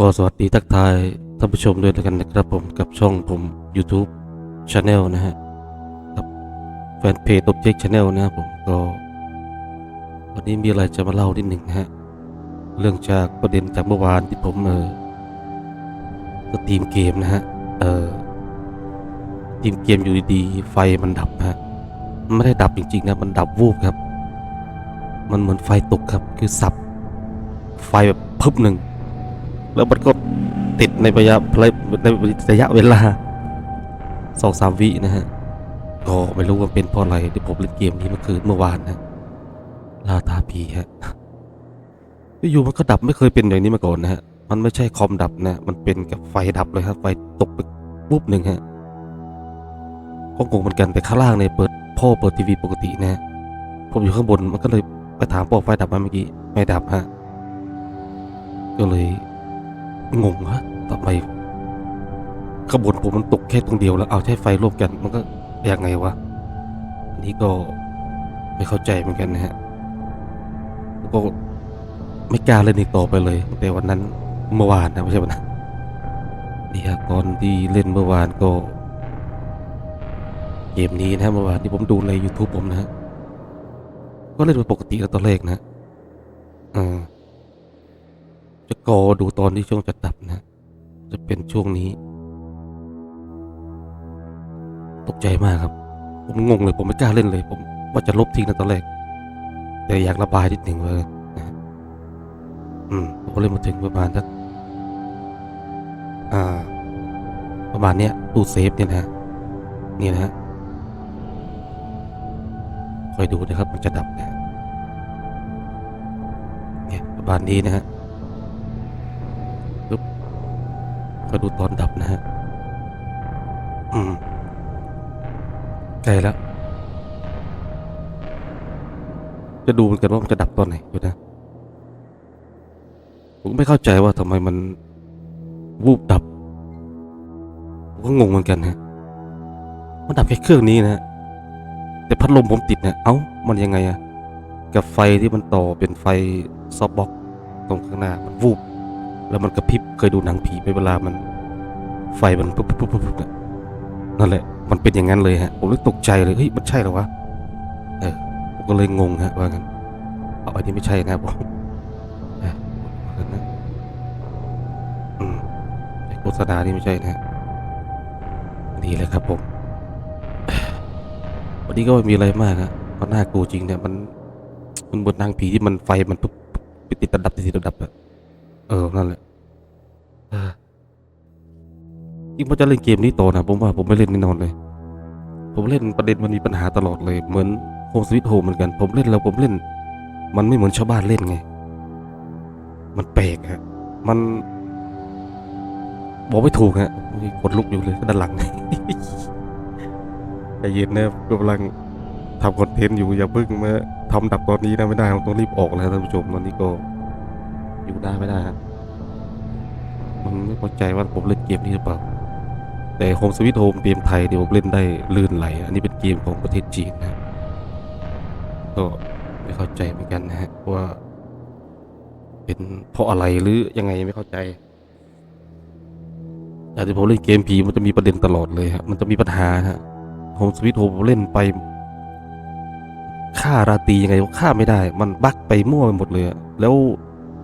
ก็สวัสดีทักทายท่านผู้ชมด้วยแล้วกันนะครับผมกับช่องผม YouTube Channel นะฮะกับแฟนเพจ Object Channel นะครับผมก็วันนี้มีอะไรจะมาเล่านิดหนึ่งนะฮะ เรื่องจากประเด็นจากเมื่อวานที่ผมเออสตรีมเกมนะฮะ เออสตรีมเกมอยู่ดีๆไฟมันดับฮะไม่ได้ดับจริงๆนะมันดับวูบครับ มันเหมือนไฟตกครับคือสับ ไฟแบบพึบหนึ่ง แล้วมันก็ติดในระยะในระยะเวลาสองสามวินะฮะก็ไม่รู้ว่าเป็นเพราะอะไรที่ผมเล่นเกมนี้เมื่อคืนเมื่อวานนะลาตาผีฮะอยู่มันก็ดับไม่เคยเป็นอย่างนี้มาก่อนนะฮะมันไม่ใช่คอมดับนะ มันเป็นกับไฟดับเลยครับไฟตกไปปุ๊บหนึ่งฮะก็งงเหมือนกันแต่ข้างล่างเนี่ยเปิดพ่อเปิดทีวีปกตินะฮะผมอยู่ข้างบนมันก็เลยไปถามพ่อไฟดับไหมเมื่อกี้ไม่ดับฮะก็เลย งงฮะทำไมขบวนผมมันตกแค่ตรงเดียวแล้วเอาใช้ไฟร่วมกัน มันก็ยังไงวะอันนี้ก็ไม่เข้าใจเหมือนกันนะฮะแล้วก็ไม่กล้าเล่นอีกต่อไปเลย แต่วันนั้นเมื่อวานนะไม่ใช่วันนั้นนี่ฮะตอนที่เล่นเมื่อวานก็เกมนี้นะเมื่อวานที่ผมดูใน YouTube ผมนะฮะก็เล่นเป็นปกติแล้วตอนแรกนะอ่า จะกอดูตอนที่ช่วงจะดับนะ จะเป็นช่วงนี้ ตกใจมากครับ ผมงงเลย ผมไม่กล้าเล่นเลย ผมว่าจะลบทิ้งนะตอนแรก แต่อยากระบายนิดหนึ่งเลยนะอืมผมเล่นมาถึงประมาณสักอ่า ประมาณเนี้ยตู้เซฟเนี่ยนะ นี่นะฮะคอยดูนะครับมันจะดับนะเนี่ยประมาณนี้นะฮะ ก็ดูตอนดับนะฮะ อืมใกล้แล้ว จะดูเหมือนกันว่ามันจะดับตอนไหนอยู่นะ ผมไม่เข้าใจว่าทำไมมันวูบดับ ผมก็งงเหมือนกันฮะ มันดับแค่เครื่องนี้นะฮะแต่พัดลมผมติดเนี่ย เอ้า มันยังไงอะกับไฟที่มันต่อเป็นไฟซอฟต์บ็อกซ์ตรงข้างหน้า มันวูบ แล้วมันกระพริบ เคยดูหนังผีไปเวลามัน ไฟมันปุ๊บปุ๊บปุ๊บปุ๊บเนี่ยนั่นแหละ มันเป็นอย่างนั้นเลยฮะ ผมเลยตกใจเลย เฮ้ย มันใช่หรอวะ เออ ผมก็เลยงงฮะว่างั้นเอาอันนี้ไม่ใช่นะผมเออว่างั้นนะอืมโฆษณานี่ไม่ใช่นะดีเลยครับผมวันนี้ก็ไม่มีอะไรมากฮะเพราะน่ากลัวจริงเนี่ยมันมันบนนางผีที่มันไฟมันปุ๊บปุ๊บติดติดดับติดติดดับอะเออ นั่นแหละ ยิ่งพอจะเล่นเกมนี้ต่อนะผมว่าผมไม่เล่นแน่นอนเลย ผมเล่นประเด็นมันมีปัญหาตลอดเลยเหมือนโฮมสวิตโฮมเหมือนกัน ผมเล่นแล้วผมเล่น มันไม่เหมือนชาวบ้านเล่นไง มันแปลกฮะ มัน บอกไม่ถูกฮะมีกดลุกอยู่เลยด้านหลังใจเย็นนะกำลังทำคอนเทนต์อยู่อย่าเพิ่งมาทำดับตอนนี้นะไม่ได้ต้องรีบออกแล้วท่านผู้ชมตอนนี้ก็อยู่ได้ไม่ได้ฮะ มันไม่พอใจว่าผมเล่นเกมนี้หรือเปล่า แต่โฮมสวิตโฮมเกมไทยเดี๋ยวผมเล่นได้ลื่นไหล อันนี้เป็นเกมของประเทศจีนนะก็ไม่เข้าใจเหมือนกันนะฮะว่า เป็นเพราะอะไรหรือยังไงไม่เข้าใจแต่ที่ผมเล่นเกมผีมันจะมีประเด็นตลอดเลยฮะมันจะมีปัญหาฮะโฮมสวิตโฮมเล่นไปฆ่าราตียังไงก็ฆ่าไม่ได้ มันบั๊กไปมั่วไปหมดเลย แล้ว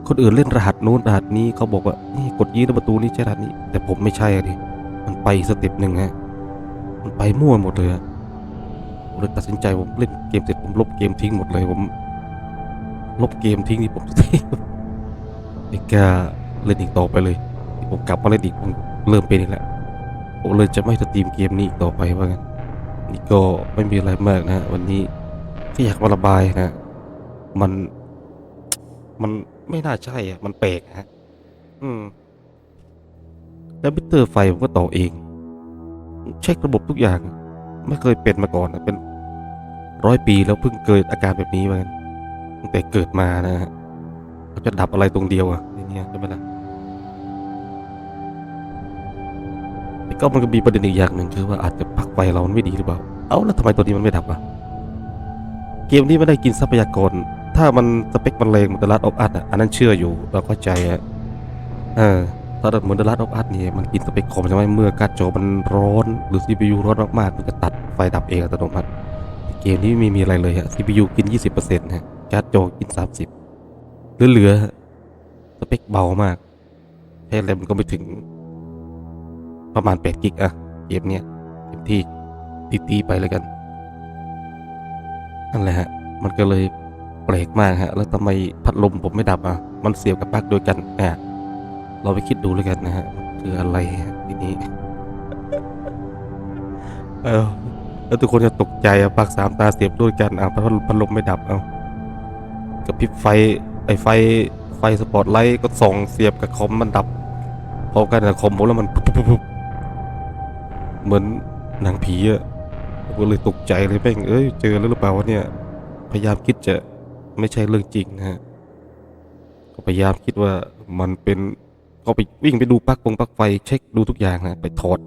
คนอื่นเล่นรหัสนู้นรหัสนี้เขาบอกว่านี่กดยี้ประตูนี้ใช่รหัสนี้ แต่ผมไม่ใช่อะดิมันไปสเต็ปหนึ่งฮะมันไปมั่วหมดเลยอะผมเลยตัดสินใจผมเล่นเกมเสร็จผมลบเกมทิ้งหมดเลยผม ลบเกมทิ้งที่ผมไม่กล้าเล่นอีกต่อไปเลยผมกลับมาเล่นอีกผมเริ่มเป็นอีกแล้วผมเลยจะไม่สตรีมเกมนี้อีกต่อไปว่างั้นนี่ก็ไม่มีอะไรมากนะฮะวันนี้ที่อยากมาระบายนะ มันมัน ไม่น่าใช่อะ มันแปลกฮะ อืม แล้วมิเตอร์ไฟผมก็ต่อเอง เช็คระบบทุกอย่าง ไม่เคยเป็นมาก่อนนะเป็นร้อยปีแล้วเพิ่งเกิดอาการแบบนี้มาตั้งแต่เกิดมานะฮะเขาจะดับอะไรตรงเดียวอะในเนี่ยใช่ไหมล่ะแต่ก็มันก็มีประเด็นอีกอย่างหนึ่งคือว่าอาจจะปลั๊กไฟเรามันไม่ดีหรือเปล่า เอ้าแล้วทำไมตัวนี้มันไม่ดับอะ เกมนี้ไม่ได้กินทรัพยากร ถ้ามันสเปคมันแรงมันจะรัดออฟอัดอะอันนั้นเชื่ออยู่เราเข้าใจอะเออถ้าเหมือน The Last of Us เนี่ยมันกินสเปคคอมใช่ไหมเมื่อการ์ดจอมันร้อนหรือ CPU ร้อนมากๆมันจะตัดไฟดับเองอัตโนมัติเกมนี้ไม่มีอะไรเลยฮะ CPU กิน 20%ฮะการ์ดจอกิน 30เหลือๆสเปคเบามากแค่แรมก็ไม่ถึง ประมาณ8กิกอะเกมเนี้ยเต็มที่ตีๆไปเลยกันนั่นแหละฮะมันก็เลย แปลกมากฮะ แล้วทำไมพัดลมผมไม่ดับอะ มันเสียบกับปลั๊กโดวยกันอะเราไปคิดดูแล้วกันนะฮะคืออะไรทีนี้ เออแล้วทุกคนจะตกใจอะปลั๊กสามตาเสียบด้วยกันอะพัดลมพัดลมไม่ดับเอากับพริบไฟไอไฟไฟสปอตไลท์ก็ส่องเสียบกับคอมมันดับพอกันกับคอมผมแล้วมันปุ๊บปุ๊บเหมือนหนังผีอะผมก็เลยตกใจเลยแม่งเอ้ยเจอแล้วหรือเปล่าวะเนี่ยพยายามคิดจะ ไม่ใช่เรื่องจริงนะฮะก็พยายามคิดว่ามันเป็นก็ไปวิ่งไปดูปลั๊กปงปลั๊กไฟเช็คดูทุกอย่างนะไปถอด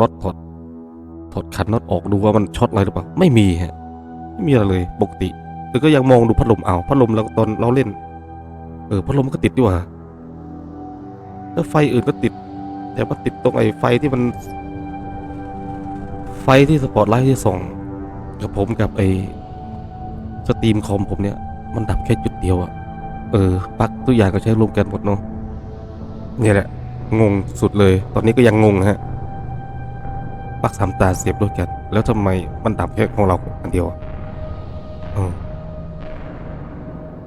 น็อตถอดถอดขันน็อตออกดูว่ามันช็อตอะไรหรือเปล่าไม่มีฮะไม่มีอะไรเลยปกติแต่ก็ยังมองดูพัดลมเอาพัดลมเราตอนเราเล่น เออพัดลมมันก็ติดดีกว่าแล้วไฟอื่นก็ติด แต่ว่าติดตรงไอ้ไฟที่มัน ไฟที่สปอตไลท์ที่ส่องกับผมกับไอ้สตรีมคอมผมเนี่ย มันดับแค่จุดเดียวอะเออปลั๊กทุกอย่างก็ใช้รวมกันหมดเนาะเนี่ยแหละ งงสุดเลย ตอนนี้ก็ยังงงฮะปลั๊กสามตาเสียบด้วยกัน แล้วทำไมมันดับแค่ของเราอันเดียวอะอ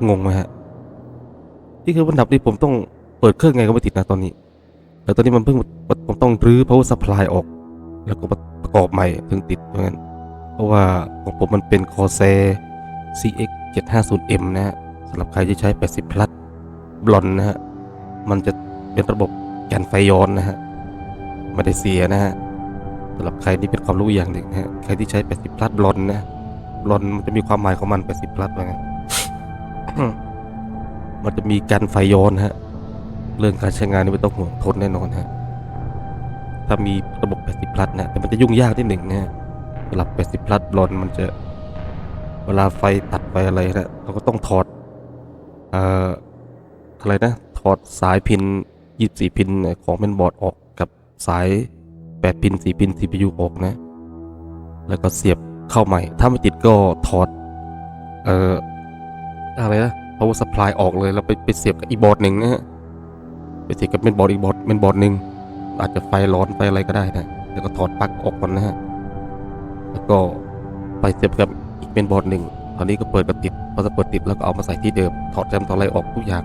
งงไหมฮะนี่คือมันดับที่ผมต้องเปิดเครื่องไงก็ไม่ติดนะตอนนี้แต่ตอนนี้มันเพิ่งผมต้องรื้อ power supply ออก แล้วก็ประกอบใหม่ถึงติดเพราะงั้นเพราะว่าของผมมันเป็น Corsair CX 750M นะฮะสำหรับใครที่ใช้ 80 พลัสบลอนนะฮะ มันจะเป็นระบบกันไฟย้อนนะฮะไม่ได้เสียนะฮะสำหรับใครที่เป็นความรู้อย่างหนึ่งนะฮะ ใครที่ใช้ 80 พลัสบลอนนะบลอนมันจะมีความหมายของมัน 80 พลัสว่างั้นมันจะมีกันไฟย้อนฮะ เรื่องการใช้งานนี่ไม่ต้องห่วงทนแน่นอนฮะ ถ้ามีระบบ 80 พลัสนะแต่มันจะยุ่งยากนิดหนึ่งนะฮะสำหรับ 80 พลัสบลอนมันจะเวลาไฟตัด ไฟอะไรนะเราก็ต้องถอดเอ่ออะไรนะ ถอดสายพิน 24 พินของเป็นบอร์ดออกกับสาย 8 พิน 4 พิน CPU ออกนะ แล้วก็เสียบเข้าใหม่ ถ้าไม่ติดก็ถอด เอ่อ อะไรนะ power supply ออกเลย แล้วไปไปเสียบกับอีกบอร์ดหนึ่งนะฮะ ไปเสียบกับเป็นบอร์ดอีกบอร์ดเป็นบอร์ดหนึ่งอาจจะไฟร้อนไฟอะไรก็ได้นะ แล้วก็ถอดปลั๊กออกก่อนนะฮะ แล้วก็ไปเสียบกับอีกเป็นบอร์ดหนึ่ง ตอนนี้ก็เปิดกับติดพอจะเปิดติดแล้วก็เอามาใส่ที่เดิม ถอดแรมถอดอะไรออกทุกอย่าง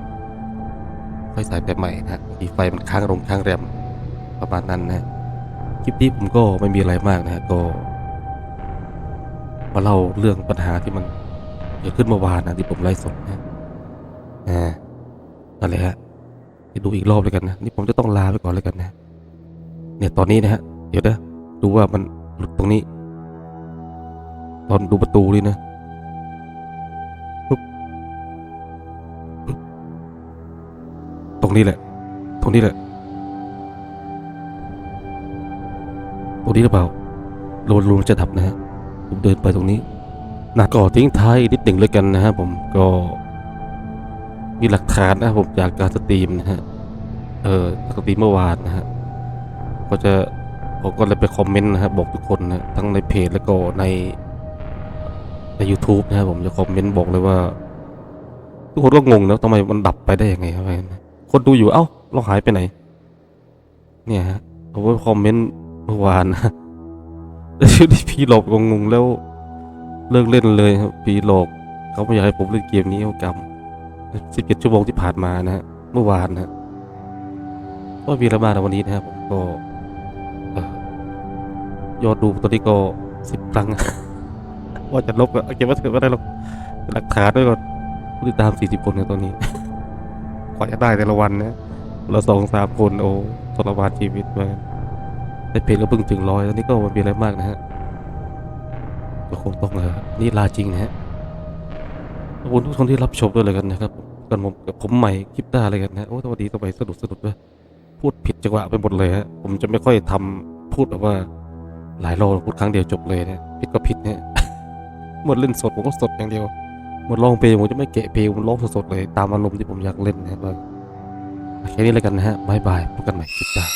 ค่อยใส่แบบใหม่นะฮะีไฟมันค้างลงค้างแรมประมาณนั้นนะคลิปนี้ผมก็ไม่มีอะไรมากนะฮะก็มาเล่าเรื่องปัญหาที่มันเกิดขึ้นเมื่อวานนะที่ผมไลฟ์สดนะอ่านั่นแหละฮะไปดูอีกรอบเลยกันนะนี่ผมจะต้องลาไปก่อนเลยกันนะ เนี่ยตอนนี้นะฮะเดี๋ยวนะดูว่ามันหลุดตรงนี้ ตอนดูประตูนี่นะ รงนี้แหละ ตรงนี้แหละ ตรงนี้หรือเปล่าโลนรูมจะดับนะฮะ ผมเดินไปตรงนี้นะก็ทิ้งท้ายนิดหนึ่งเลยกันนะฮะผมก็ มีหลักฐานนะผมจากการสตรีมนะฮะ เออสตรีมเมื่อวานนะฮะ ก็จะผมก็เลยไปคอมเมนต์นะครับบอกทุกคนนะทั้งในเพจแล้วก็ในใน YouTube นะครับผมจะคอมเมนต์บอกเลยว่า ทุกคนก็งงนะทำไมมันดับไปได้ยังไงครับ คนดูอยู่เอ้า เราหายไปไหน เนี่ยฮะผมไปคอมเมนต์เมื่อวานนะแล้วชื่อที่พีหลอกงงๆแล้ว เลิกเล่นเลยครับพีหลอกเขาไม่อยากให้ผมเล่นเกมนี้เอากรรมสิบเจ็ดชั่วโมงที่ผ่านมานะฮะเมื่อวานนะก็มีระบาดวันนี้นะครับผมก็ยอดดูตอนนี้ก็สิบครั้งว่าจะลบก็เก็บไว้เถอะไม่ได้หรอกหลักฐานด้วยก่อนผู้ติดตามสี่สิบคนในตอนนี้ กว่าจะได้แต่ละวันนะเราสองสามคนโอ้ทรมานชีวิตมาแต่เพจก็เพิ่งถึงร้อยตอนนี้ก็มันมีอะไรมากนะฮะก็คงต้องเออนี่ลาจริงนะฮะขอบคุณทุกคนที่รับชมด้วยเลยกันนะครับกันผมกับผมใหม่คลิปหน้าอะไรกันนะโอ้สวัสดีต่อไปสนุกสนุกด้วยพูดผิดจังหวะไปหมดเลยฮะผมจะไม่ค่อยทำพูดแบบว่าหลายรอบพูดครั้งเดียวจบเลยนะผิดก็ผิดเนี่ยหมดเล่นสดผมก็สดอย่างเดียว มดร้องเพลงผมจะไม่เกะเพลงผมร้องสดๆเลยตามอารมณ์ที่ผมอยากเล่นนะครับแค่นี้แล้วกันนะฮะบายบายพบกันใหม่คลิปหน้า